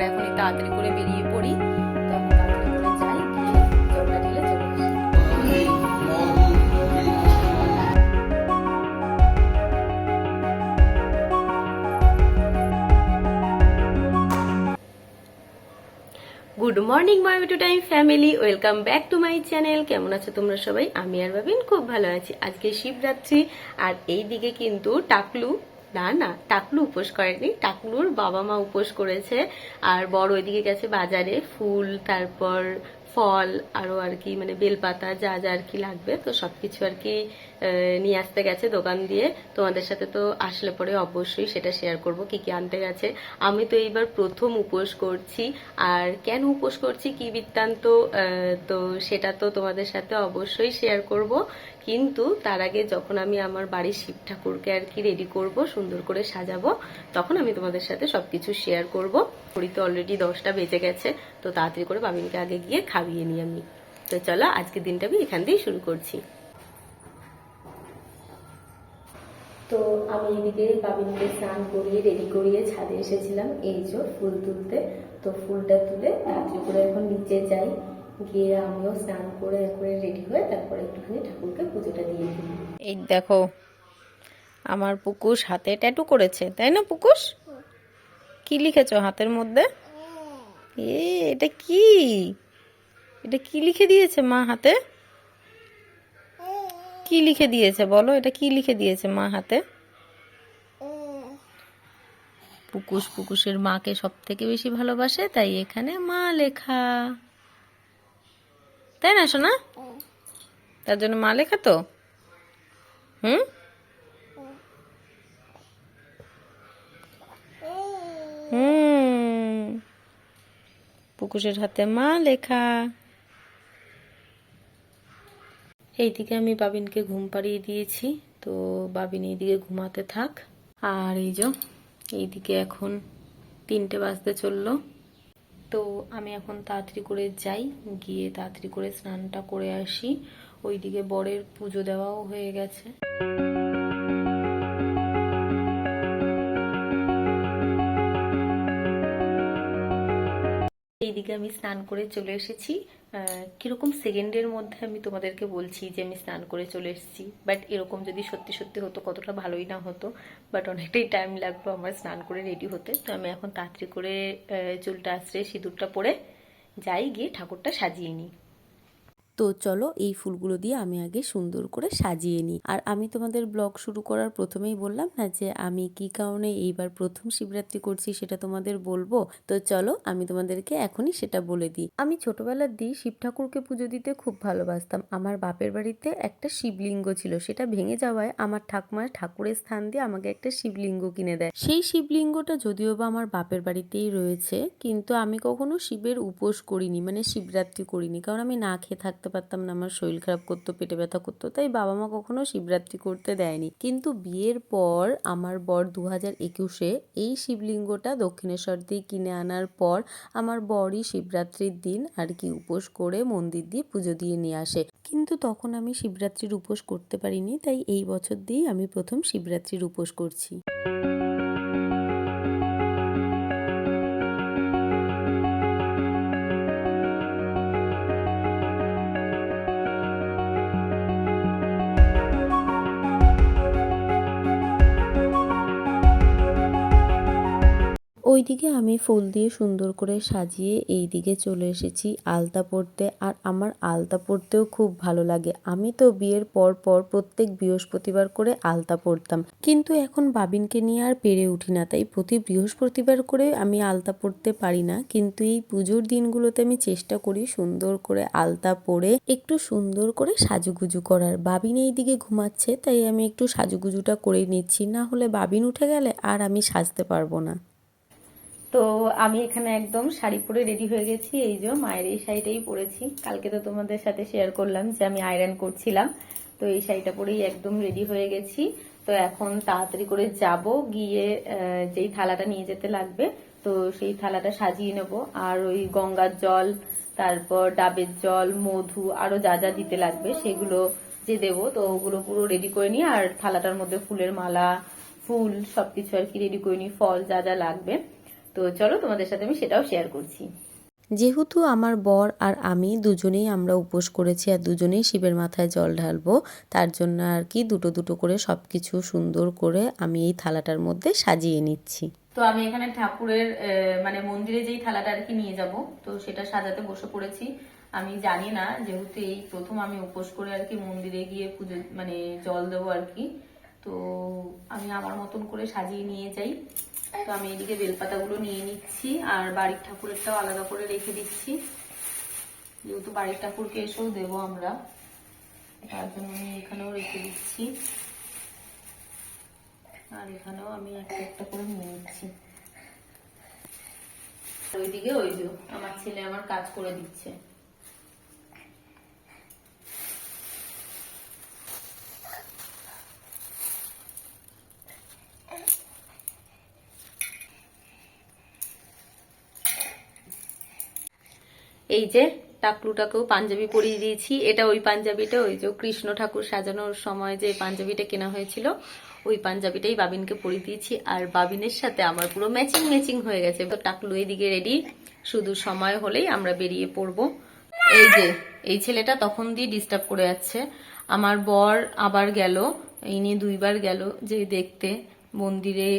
আমরা এখন তাড়াতাড়ি করে বেরিয়ে পড়ি। Good morning my two time family welcome back to my channel কেমন আছো তোমরা সবাই? আমি আর ভাবিন খুব ভালো আছি। আজকে শিবরাত্রি, আর এই দিকে কিন্তু টাকলু না না, টাকলু উপোস করেনি। টাকলুর বাবা মা উপোস করেছে। আর বড় ওইদিকে গেছে বাজারে ফুল, তারপর ফল আরও আর কি মানে বেলপাতা যা যা আর কি লাগবে, তো সবকিছু আর কি নিয়ে আসতে গেছে দোকান দিয়ে। তোমাদের সাথে তো আসলে পরে অবশ্যই সেটা শেয়ার করব, কি কি আনতে গেছে। আমি তো এইবার প্রথম উপোস করছি। আর কেন উপোস করছি কি বৃত্তান্ত তো সেটা তো তোমাদের সাথে অবশ্যই শেয়ার করব। কিন্তু তার আগে যখন আমি আমার বাড়ির শিব ঠাকুরকে আর কি রেডি করব, সুন্দর করে সাজাবো, তখন আমি তোমাদের সাথে সবকিছু শেয়ার করব। ঘড়িতে অলরেডি দশটা বেজে গেছে। তো তাড়াতাড়ি করে বাবিনকে আগে গিয়ে খাইয়ে নিই আমি। তো চলো, আজকের দিনটা আমি এখান দিয়েই শুরু করছি। তো আমি এদিকে বাবিনকে স্নান করিয়ে রেডি করিয়ে ছাদে এসেছিলাম। এই যে ফুল তুলতে। তো ফুলটা তুলে রাত্রি করে এখন নিচে যাই। গিয়ে স্নান করে একবারে রেডি হয়ে তারপরে একটুখানি ঠাকুরকে পুজোটা দিয়ে এই দেখো, আমার পুকুশ হাতে ট্যাটু করেছে, তাই না পুকুশ? কি লিখেছো হাতের মধ্যে? এ, এটা কি? এটা কি লিখে দিয়েছে মা হাতে? কি লিখে দিয়েছে বলো? এটা কি লিখে দিয়েছে মা হাতে? পুকুশ পুকুশের মাকে সব থেকে বেশি ভালোবাসে, তাই এখানে মা লেখা। তাই না শোনা তার জন্য মা লেখা তো? হুম? হুম পুকুশের হাতে মা লেখা। এইদিকে আমি বাবিনকে ঘুম পাড়িয়ে দিয়েছি, তো বাবিন এইদিকে ঘুমাতে থাক। আর এই যে, এইদিকে এখন তিনটে বাজতে চলল। তো আমি এখন তাড়াতাড়ি করে যাই, গিয়ে তাড়াতাড়ি করে স্নানটা করে আসি। ওইদিকে বরের পুজো দেওয়াও হয়ে গেছে। এইদিকে আমি স্নান করে চলে এসেছি। কীরকম সেকেন্ডের মধ্যে আমি তোমাদেরকে বলছি যে আমি স্নান করে চলে এসেছি। বাট এরকম যদি সত্যি সত্যি হতো, কতটা ভালোই না হতো। বাট অনেকটাই টাইম লাগল আমার স্নান করে রেডি হতে। তো আমি এখন তাড়াতাড়ি করে চুলটা আশ্রে সিঁদুরটা পরে যাই গিয়ে ঠাকুরটা সাজিয়ে নিই। তো চলো এই ফুলগুলো দিয়ে আমি আগে সুন্দর করে সাজিয়ে নিই। আর আমি তোমাদের ব্লগ শুরু করার প্রথমেই বললাম না যে আমি কি কারণে এইবার প্রথম শিবরাত্রি করছি সেটা তোমাদের বলব? তো চলো আমি তোমাদেরকে এখনই সেটা বলে দিই। আমি ছোটবেলার দিই শিব ঠাকুরকে পুজো দিতে খুব ভালোবাসতাম। আমার বাপের বাড়িতে একটা শিবলিঙ্গ ছিল। সেটা ভেঙে যাওয়ায় আমার ঠাকুমার ঠাকুরের স্থান দিয়ে আমাকে একটা শিবলিঙ্গ কিনে দেয়। সেই শিবলিঙ্গটা যদিও বা আমার বাপের বাড়িতেই রয়েছে, কিন্তু আমি কখনো শিবের উপোস করিনি মানে শিবরাত্রি করিনি। কারণ আমি না খেয়ে থাকতে পারতাম না, আমার শরীর খারাপ করতো, পেটে ব্যথা করতো, তাই বাবা মা কখনো শিবরাত্রি করতে দেয়নি। কিন্তু বিয়ের পর আমার বর দু হাজার একুশে এই শিবলিঙ্গটা দক্ষিণেশ্বর দিয়ে কিনে আনার পর আমার বরই শিবরাত্রির দিন আর কি উপোস করে মন্দির দিয়ে পুজো দিয়ে নিয়ে আসে। কিন্তু তখন আমি শিবরাত্রির উপোস করতে পারিনি, তাই এই বছর দিয়েই আমি প্রথম শিবরাত্রির উপোস করছি। ওইদিকে আমি ফুল দিয়ে সুন্দর করে সাজিয়ে এই দিকে চলে এসেছি আলতা পরতে। আর আমার আলতা পরতেও খুব ভালো লাগে। আমি তো বিয়ের পর পর প্রত্যেক বৃহস্পতিবার করে আলতা পরতাম। কিন্তু এখন বাবিনকে নিয়ে আর পেরে উঠি না। তাই প্রতি বৃহস্পতিবার করে আমি আলতা পরতে পারি না। কিন্তু এই পুজোর দিনগুলোতে আমি চেষ্টা করি সুন্দর করে আলতা পরে একটু সুন্দর করে সাজুগুজু করার। বাবিন এই দিকে ঘুমাচ্ছে, তাই আমি একটু সাজুগুজুটা করে নিচ্ছি। না হলে বাবিন উঠে গেলে আর আমি সাজতে পারব না। তো আমি এখানে একদম শাড়ি পরে রেডি হয়ে গেছি। এই যে মায়ের এই শাড়িটাই পরেছি। কালকে তো তোমাদের সাথে শেয়ার করলাম যে আমি আয়রন করছিলাম। তো এই শাড়িটা পরেই একদম রেডি হয়ে গেছি। তো এখন তাড়াতাড়ি করে যাব গিয়ে যেই থালাটা নিয়ে যেতে লাগবে, তো সেই থালাটা সাজিয়ে নেব। আর ওই গঙ্গার জল, তারপর ডাবের জল, মধু, আরও যা যা দিতে লাগবে, সেগুলো যে দেবো, তো ওগুলো পুরো রেডি করে নিই আর থালাটার মধ্যে ফুলের মালা, ফুল, সবকিছু আর কি রেডি করে নিই ফল যা যা লাগবে। তো চলো তোমাদের সাথে আমি সেটাও শেয়ার করছি। যেহেতু আমার বর আর আমি দুজনেই আমরা উপোস করেছি আর দুজনেই শিবের মাথায় জল ঢালবো তার জন্য আর কি দুটো দুটো করে সব কিছু সুন্দর করে আমি এই থালাটার মধ্যে সাজিয়ে নিচ্ছি। তো আমি এখানে ঠাকুরের মানে মন্দিরে যেই থালাটা আর কি নিয়ে যাব তো সেটা সাজাতে বসে পড়েছি। আমি জানি না যেহেতু এই প্রথম আমি উপোস করে আর কি মন্দিরে গিয়ে পুজো মানে জল দেবো আর কি তো আমি আমার মতন করে সাজিয়ে নিয়ে যাই। তো আমি এদিকে বেলপাতাগুলো নিয়ে নিচ্ছি, আর বাড়ির ঠাকুরেরটাও আলাদা করে রেখে দিচ্ছি। যেহেতু বাড়ির ঠাকুরকে এসেও দেবো আমরা, তার জন্য আমি এখানেও রেখে দিচ্ছি। আর এখানেও আমি একটা একটা করে নিয়ে নিচ্ছি। ওইদিকে ওই যে আমার ছেলে আমার কাজ করে দিচ্ছে। এই যে টাকলুটাকেও পাঞ্জাবি পরিয়ে দিয়েছি। এটা ওই পাঞ্জাবিটা, ওই যে কৃষ্ণ ঠাকুর সাজানোর সময় যে পাঞ্জাবিটা কেনা হয়েছিল, ওই পাঞ্জাবিটাই বাবিনকে পরিয়ে দিয়েছি। আর বাবিনের সাথে আমার পুরো ম্যাচিং ম্যাচিং হয়ে গেছে। তো টাকলু এদিকে রেডি শুধু সময় হলেই আমরা বেরিয়ে পড়ব। এই যে, এই ছেলেটা তখন দিয়ে ডিস্টার্ব করে যাচ্ছে। আমার বর আবার গেল। এই নিয়ে দুইবার গেল যে দেখতে। মন্দিরে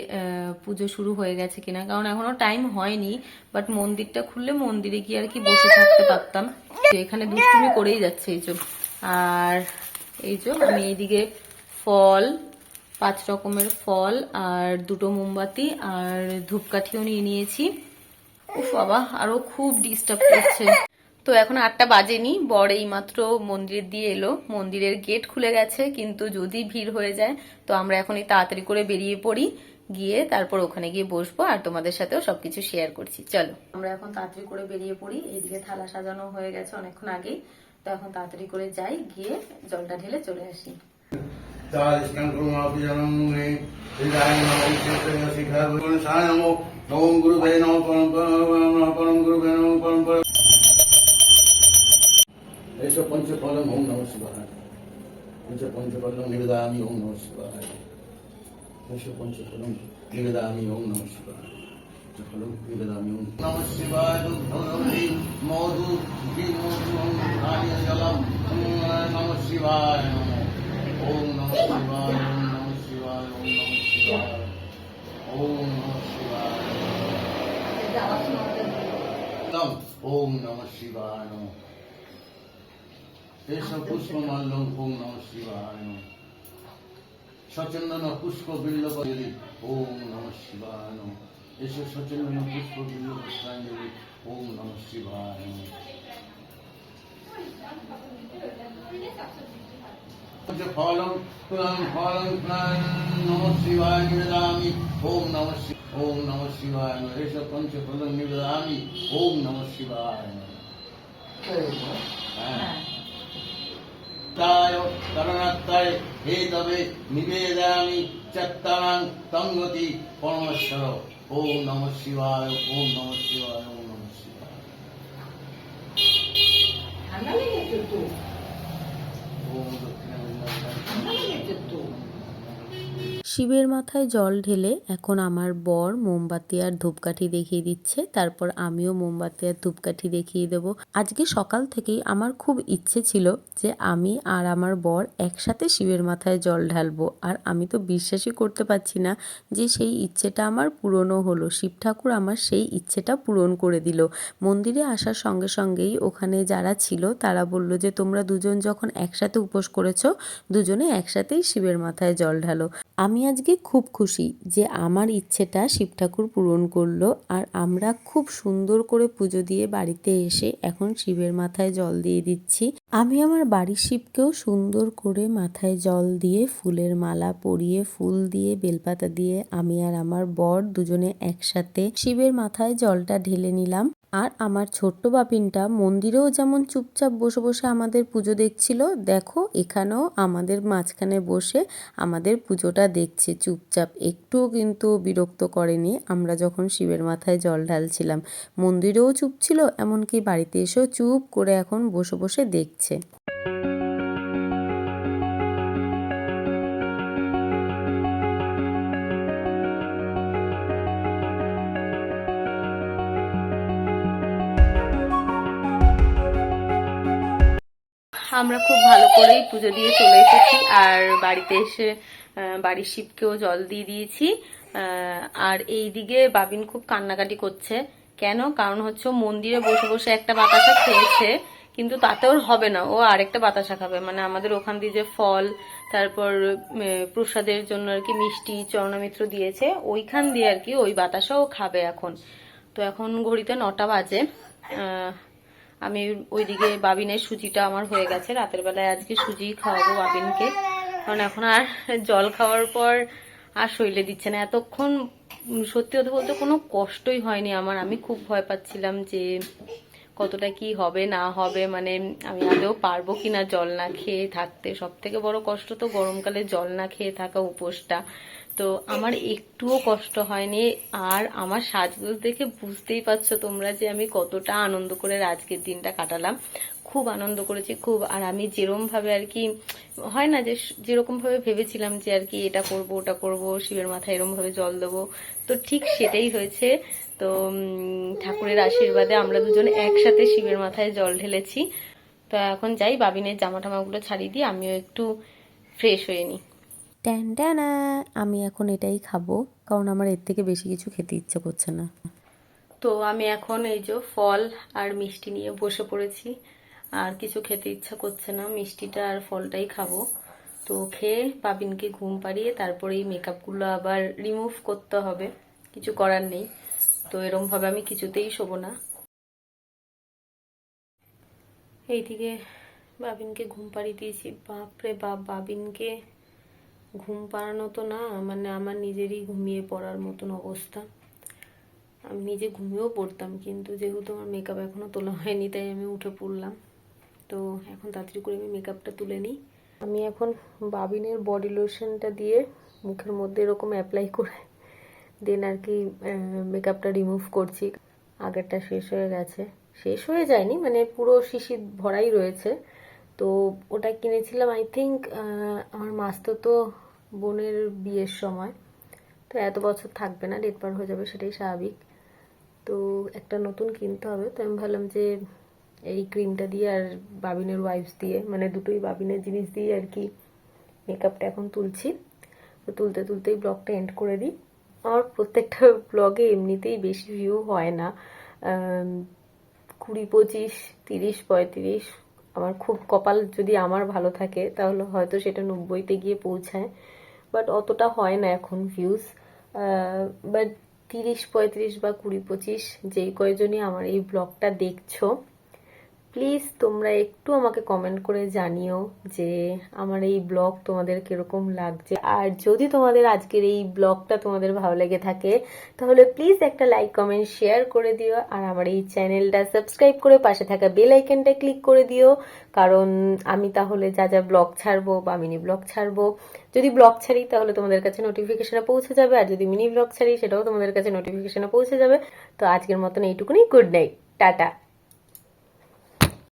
পুজো শুরু হয়ে গেছে কিনা, কারণ এখনও টাইম হয়নি বাট মন্দিরটা খুললে মন্দিরে গিয়ে আর কি বসে থাকতে পারতাম। এখানে দুষ্টুমি করেই যাচ্ছে এই আর এই যে আমি এইদিকে ফল, পাঁচ রকমের ফল আর দুটো মোমবাতি আর ধূপকাঠিও নিয়ে নিয়েছি। উফ বাবা, আরও খুব ডিস্টার্ব করছে। তো এখন আটটা বাজেনি বর এইমাত্র মন্দির দিয়ে এলো। মন্দিরের গেট খুলে গেছে কিন্তু যদি ভিড় হয়ে যায় তো আমরা এখনই তাড়াতাড়ি করে বেরিয়ে পড়ি। গিয়ে তারপর ওখানে গিয়ে বসবো আর তোমাদের সাথেও সবকিছু শেয়ার করছি। চলো। আমরা এখন তাড়াতাড়ি করে বেরিয়ে পড়ি। এইদিকে থালা সাজানো হয়ে গেছে অনেকক্ষণ আগেই। তো এখন তাড়াতাড়ি করে যাই গিয়ে জলটা ঢেলে চলে আসি। পঞ্চকল্লম ওম নম শিবায়। পঞ্চ পঞ্চকল্লম নিবেদামি ওম নম শিবায়। পঞ্চ পঞ্চকল্লম নিবেদামি ওম নম শিবায়। পঞ্চকল্লম নিবেদামি ওম নম শিবায়। ভগবতী মধু জলম নম শিবায় ওম নম শিবায় ওম নম শিবায় ওম নম শিবায়। ওম নম শিবায় ওম নম শিবায় কেশব পুষ্পমাল্যং ওম নম শিবায় সচন্দন পুষ্প বিল্ল পঞ্জলি ওম নম শিবায় এসব সচন্দন পুষ্প বিল্ল পুষ্পাঞ্জলি ওম নম শিবায় ফলং ফুলং ফলং প্রাণ নম শিবায় নিবেদামি ওম নম ওম নম তায় করণাত্তায় হে তবে নিবেদয়ামি চত্তারাং তঙ্গতি পরমেশ্বর ওম নম শিবায় ওম নম শিবায় ওম নম শিবায় ঠান্ডা লেগেছে শিবের মাথায় জল ঢেলে এখন আমার বর মোমবাতি আর ধূপকাঠি দেখিয়ে দিচ্ছে। তারপর আমিও মোমবাতি আর ধূপকাঠি দেখিয়ে দেব। আজকে সকাল থেকেই আমার খুব ইচ্ছে ছিল যে আমি আর আমার বর একসাথে শিবের মাথায় জল ঢালবো। আর আমি তো বিশ্বাসই করতে পারছি না যে সেই ইচ্ছেটা আমার পূরণও হলো। শিব ঠাকুর আমার সেই ইচ্ছেটা পূরণ করে দিল। মন্দিরে আসার সঙ্গে সঙ্গেই ওখানে যারা ছিল তারা বলল যে, তোমরা দুজন যখন একসাথে উপোস করেছ, দুজনে একসাথেই শিবের মাথায় জল ঢালো। আমি আজকে খুব খুশি যে আমার ইচ্ছেটা শিব ঠাকুর পূরণ করল আর আমরা খুব সুন্দর করে পুজো দিয়ে বাড়িতে এসে এখন শিবের মাথায় জল দিয়ে দিচ্ছি। আমি আমার বাড়ির শিবকেও সুন্দর করে মাথায় জল দিয়ে ফুলের মালা পরিয়ে, ফুল দিয়ে, বেলপাতা দিয়ে আমি আর আমার বর দুজনে একসাথে শিবের মাথায় জলটা ঢেলে নিলাম। আর আমার ছোট্ট বাপিনটা মন্দিরেও যেমন চুপচাপ বসে বসে আমাদের পুজো দেখছিল, দেখো এখানেও আমাদের মাঝখানে বসে আমাদের পুজোটা দেখছে চুপচাপ। একটুও কিন্তু বিরক্ত করেনি, আমরা যখন শিবের মাথায় জল ঢালছিলাম। মন্দিরেও চুপ ছিল, এমনকি বাড়িতে এসেও চুপ করে এখন বসে বসে দেখছে। আমরা খুব ভালো করেই পুজো দিয়ে চলে এসেছি। আর বাড়িতে এসে বাড়ির শিবকেও জল দিয়ে দিয়েছি। আর এই দিকে বাবিন খুব কান্নাকাটি করছে। কেন? কারণ হচ্ছে মন্দিরে বসে বসে একটা বাতাসা খেয়েছে, কিন্তু তাতে ওর হবে না। ও আরেকটা বাতাসা খাবে। মানে আমাদের ওখান দিয়ে যে ফল, তারপর প্রসাদের জন্য আর কি মিষ্টি, চরণামিত্র দিয়েছে, ওইখান দিয়ে আর কি ওই বাতাসাও খাবে এখন। তো এখন ঘড়িতে নটা বাজে। আমি ওইদিকে বাবিনের সুজিটা আমার হয়ে গেছে। রাতের বেলায় আজকে সুজি খাওয়াবো বাবিনকে। কারণ এখন আর জল খাওয়ার পর আর শরীরে দিচ্ছে না। এতক্ষণ সত্যি কথা বলতে কোনো কষ্টই হয়নি আমার। আমি খুব ভয় পাচ্ছিলাম যে কতটা কি হবে, না হবে। মানে আমি আদৌ পারব কিনা জল না খেয়ে থাকতে। সব থেকে বড় কষ্ট তো গরমকালে জল না খেয়ে থাকা উপোসটা। তো আমার একটুও কষ্ট হয়নি। আর আমার সাজগোজ দেখে বুঝতেই পারছ তোমরা যে আমি কতটা আনন্দ করে আজকের দিনটা কাটালাম। খুব আনন্দ করেছি, খুব। আর আমি যেরম ভাবে আর কি, হয় না যে যেরকম ভাবে ভেবেছিলাম যে আর কি এটা করব, ওটা করব, শিবের মাথায় এরম ভাবে জল দেবো, তো ঠিক সেটাই হয়েছে। তো ঠাকুরের আশীর্বাদে আমরা দুজন একসাথে শিবের মাথায় জল ঢেলেছি। তো এখন যাই, বাবিনের জামা টামাগুলো ছাড়িয়ে দিয়ে আমিও একটু ফ্রেশ হয়ে নিই। ট্যান ট্যানা, আমি এখন এটাই খাব, কারণ আমার এর থেকে বেশি কিছু খেতে ইচ্ছে করছে না। তো আমি এখন এই যে ফল আর মিষ্টি নিয়ে বসে পড়েছি, আর কিছু খেতে ইচ্ছা করছে না, মিষ্টিটা আর ফলটাই খাব। তো খেয়ে বাবিনকে ঘুম পাড়িয়ে তারপরে এই মেকআপগুলো আবার রিমুভ করতে হবে, কিছু করার নেই। তো এরমভাবে আমি কিছুতেই শোবো না। এইদিকে বাবিনকে ঘুম পাড়িয়ে দিয়েছি, বাপরে বাপ বাবিনকে ঘুম পাড়ানো তো না মানে আমার নিজেরই ঘুমিয়ে পড়ার মতন অবস্থা। আমি নিজে ঘুমিয়েও পড়তাম, কিন্তু যেহেতু আমার মেকআপ এখনও তোলা হয়নি, তাই আমি উঠে পড়লাম। তো এখন তাড়াতাড়ি করে আমি মেকআপটা তুলে নিই। আমি এখন বাবিনের বডি লোশনটা দিয়ে মুখের মধ্যে এরকম অ্যাপ্লাই করে দেন আর কি মেকআপটা রিমুভ করছি। আগেরটা শেষ হয়ে গেছে। শেষ হয়ে যায়নি মানে পুরো শিশি ভরাই রয়েছে। তো ওটা কিনেছিলাম আই থিঙ্ক আমার মাস্তো তো বোনের বিয়ের সময়। তো এত বছর থাকবে না ডেট পার হয়ে যাবে সেটাই স্বাভাবিক। তো একটা নতুন কিনতে হবে, তো আমি ভাবলাম যে এই ক্রিমটা দিয়ে আর বাবিনের ওয়াইপস দিয়ে মানে দুটোই বাবিনের জিনিস দিয়ে আর কি মেকআপটা এখন তুলছি। তো তুলতে তুলতেই ব্লগটা এন্ড করে দিই। আমার প্রত্যেকটা ব্লগে এমনিতেই বেশি ভিউ হয় না। কুড়ি পঁচিশ, তিরিশ, পঁয়ত্রিশ আমার খুব কপাল যদি আমার ভালো থাকে, তাহলে হয়তো সেটা নব্বইতে গিয়ে পৌঁছায়। বাট অতটা হয় না এখন ভিউজ বাট তিরিশ পঁয়ত্রিশ বা কুড়ি পঁচিশ যেই কয়জনই আমার এই ব্লগটা দেখছ প্লিজ তোমরা একটু আমাকে কমেন্ট করে জানিও যে আমার এই ব্লগ তোমাদের কীরকম লাগছে। আর যদি তোমাদের আজকের এই ব্লগটা তোমাদের ভালো লেগে থাকে, তাহলে প্লিজ একটা লাইক কমেন্ট শেয়ার করে দিও। আর আমার এই চ্যানেলটা সাবস্ক্রাইব করে পাশে থাকা বেল আইকনটা ক্লিক করে দিও। কারণ আমি তাহলে যা যা ব্লগ ছাড়বো বা মিনি ব্লগ ছাড়বো, যদি ব্লগ ছাড়ি তাহলে তোমাদের কাছে নোটিফিকেশনে পৌঁছে যাবে। আর যদি মিনি ব্লগ ছাড়ি সেটাও তোমাদের কাছে নোটিফিকেশনে পৌঁছে যাবে। তো আজকের মতন এইটুকুনি। Good night tata